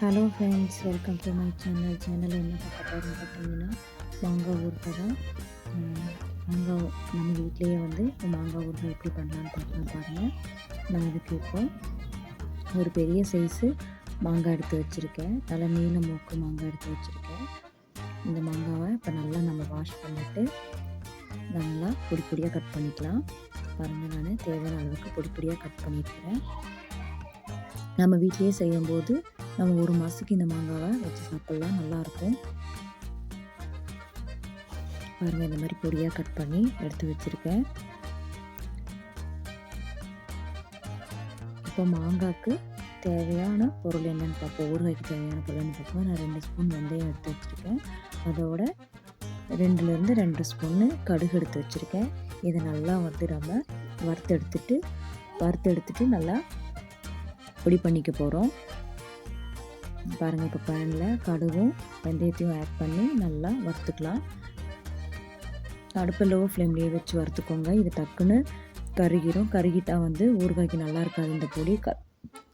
Hello friends welcome to my channel channel என்ன பார்க்க போகிறோம் பார்த்தீங்கன்னா மாங்காய் ஊறுகாய் தான் மாங்காய் நம்ம வீட்லேயே வந்து மாங்காய் ஊறுகாய் எப்படி பண்ணலான்னு பார்க்கலாம் பாருங்கள் நான் அதுக்கு இப்போ ஒரு பெரிய சைஸு மாங்காய் எடுத்து வச்சுருக்கேன். நல்லா நீல மூக்கு மாங்காய் எடுத்து வச்சுருக்கேன். இந்த மாங்காவை இப்போ நல்லா நம்ம வாஷ் பண்ணிவிட்டு நல்லா பொடி பொடியாக கட் பண்ணிக்கலாம். பாருங்கள் நான் தேவையான அளவுக்கு பொடி பொடியாக கட் பண்ணியிருக்கிறேன் நம்ம வீட்லேயே செய்யும்போது நம்ம ஒரு மாதத்துக்கு இந்த மாங்காவை வச்சு சாப்பிட்லாம். நல்லாயிருக்கும் பாருங்கள் இந்த மாதிரி பொடியாக கட் பண்ணி எடுத்து வச்சுருக்கேன். இப்போ மாங்காய்க்கு தேவையான பொருள் என்னென்னு பார்ப்போம். ஊறுகாய்க்கு தேவையான பொருள்னு பார்ப்போம். நான் ரெண்டு ஸ்பூன் வெந்தயம் எடுத்து வச்சுருக்கேன். அதோட ரெண்டுலேருந்து ரெண்டு ஸ்பூன்னு கடுகு எடுத்து வச்சுருக்கேன். இதை நல்லா வந்து நம்ம வறுத்து எடுத்துட்டு வறுத்து எடுத்துட்டு நல்லா பொடி பண்ணிக்க போகிறோம் பாருங்கள் இப்போ பேனில் கடுகும் வெந்தயத்தையும் ஆட் பண்ணி நல்லா வறுத்துக்கலாம். அடுப்பு லோ ஃப்ளேம்லேயே வச்சு வறுத்துக்கோங்க. இது டக்குன்னு கருகிரும். கருகிட்டால் வந்து ஊறுகாய்க்கு நல்லா இருக்காது. இந்த பொடி க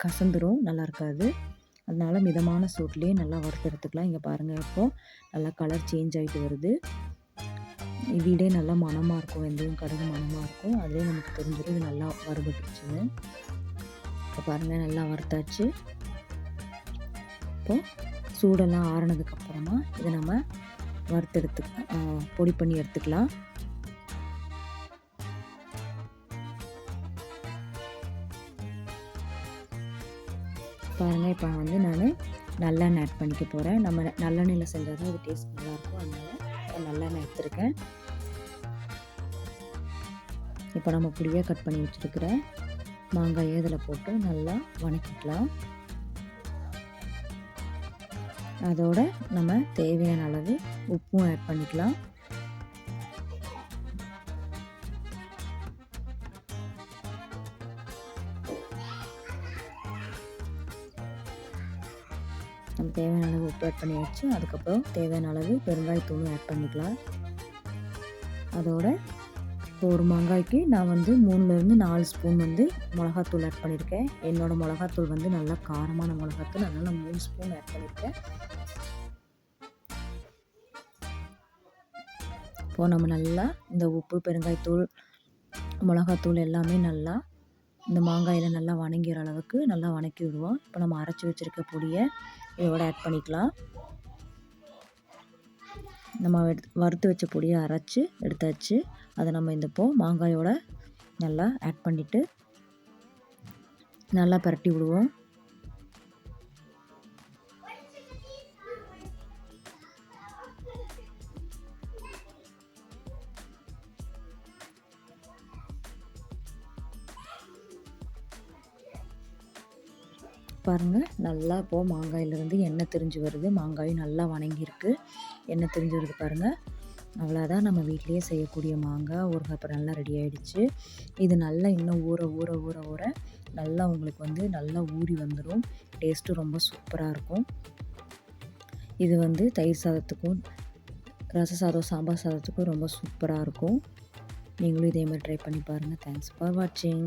கசந்துரும் நல்லா இருக்காது. அதனால் மிதமான சூட்லேயே நல்லா வறுத்து எடுத்துக்கலாம். இங்கே பாருங்கள் இப்போது நல்லா கலர் சேஞ்ச் ஆகிட்டு வருது. வீடே நல்லா மனமாக இருக்கும். வெந்தயம் கடுகு மனமாக இருக்கும். அதுலேயே நமக்கு தெரிஞ்சிடும் இது நல்லா வறுபட்டுருச்சுன்னு. இப்போ பாருங்கள் நல்லா வறுத்தாச்சு. இப்போ சூடெல்லாம் ஆறினதுக்கப்புறமா இதை நம்ம வறுத்தெடுத்து பொடி பண்ணி எடுத்துக்கலாம். பாருங்கள் இப்போ வந்து நான் நல்லெண்ணெய் ஆட் பண்ணிக்க போகிறேன் நம்ம நல்லெண்ணெயில் செஞ்சால் தான் அது டேஸ்ட் நல்லாயிருக்கும் அதனால் நல்லெண்ணெய் எடுத்துருக்கேன். இப்போ நம்ம புளியாக கட் பண்ணி வச்சுருக்கிற மாங்காயை இதில் போட்டு நல்லா வணக்கிக்கலாம். அதோட நம்ம தேவையான அளவு உப்பும் ஆட் பண்ணிக்கலாம். நம்ம தேவையான அளவு உப்பு ஆட் பண்ணி வச்சு அதுக்கப்புறம் தேவையான அளவு பெருங்காயத்தூளும் ஆட் பண்ணிக்கலாம். அதோட இப்போ ஒரு மாங்காய்க்கு நான் வந்து மூணுலேருந்து நாலு ஸ்பூன் வந்து மிளகாத்தூள் ஆட் பண்ணியிருக்கேன். என்னோடய மிளகாத்தூள் வந்து நல்லா காரமான மிளகாத்தூள். அதனால் நான் மூணு ஸ்பூன் ஆட் பண்ணியிருக்கேன். இப்போது நம்ம நல்லா இந்த உப்பு பெருங்காயத்தூள் மிளகாத்தூள் எல்லாமே நல்லா இந்த மாங்காயில் நல்லா வணங்கிற அளவுக்கு நல்லா வணக்கி விடுவோம். இப்போ நம்ம அரைச்சி வச்சுருக்க பொடியை இதோட ஆட் பண்ணிக்கலாம். நம்ம வறுத்து வச்ச பொடியை அரைச்சி எடுத்தாச்சு. அதை நம்ம இந்த போ மாங்காயோட நல்லா ஆட் பண்ணிவிட்டு நல்லா பரட்டி விடுவோம். பாருங்கள் நல்லா இப்போது மாங்காயிலேருந்து எண்ணெய் திரிஞ்சு வருது. மாங்காயும் நல்லா வணங்கியிருக்கு. எண்ணெய் திரிஞ்சு வருது பாருங்கள் அவ்வளோதான் நம்ம வீட்லேயே செய்யக்கூடிய மாங்காய். ஊறுகாய் இப்போ நல்லா ரெடி ஆகிடுச்சு இது நல்லா இன்னும் ஊற ஊற ஊற ஊற நல்லா உங்களுக்கு வந்து நல்லா ஊறி வந்துடும் டேஸ்ட்டும் ரொம்ப சூப்பராக இருக்கும். இது வந்து தயிர் சாதத்துக்கும் ரச சாதம் சாம்பார் சாதத்துக்கும் ரொம்ப சூப்பராக இருக்கும். நீங்களும் இதே மாதிரி ட்ரை பண்ணி பாருங்கள் தேங்க்ஸ் ஃபார் வாட்சிங்